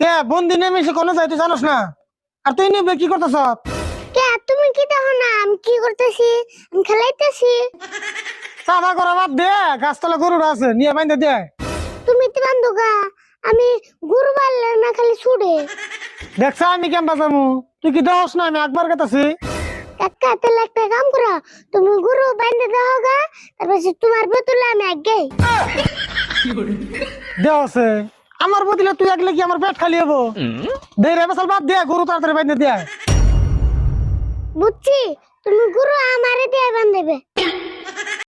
কে বন্দি নেমে এসে কোনো যাই তুই জানোস না? আর তুই নিবে কি করতেছ? কে তুমি কি দেখো না? আমি কি করতেছি? আমি খেলাইতেছি? চাপা করা বাদ দে গাছতলা গরুরা আছে নিয়ে বাইন্দে দে তুমি তো বান্ধুকা আমি গুরু বাড়লে না খালি ছুড়ে দেখছ আমি কেমন বাজামু তুই কি দেওস না আমি একবার গেতাছি কাকা তাহলে একটা কাম করো তুমি গুরু বান্ধে দাও গা তারপর সে তোমার বেতুলে আমি আগে দেওছে আমার বদলে তুই একলে কি আমার পেট খালি হবো দে রে বেসাল বাদ দে গরু তাড়াতাড়ি বাইন্দে দে বুঝছি তুমি গুরু আমারে দিয়ে বান্ধবে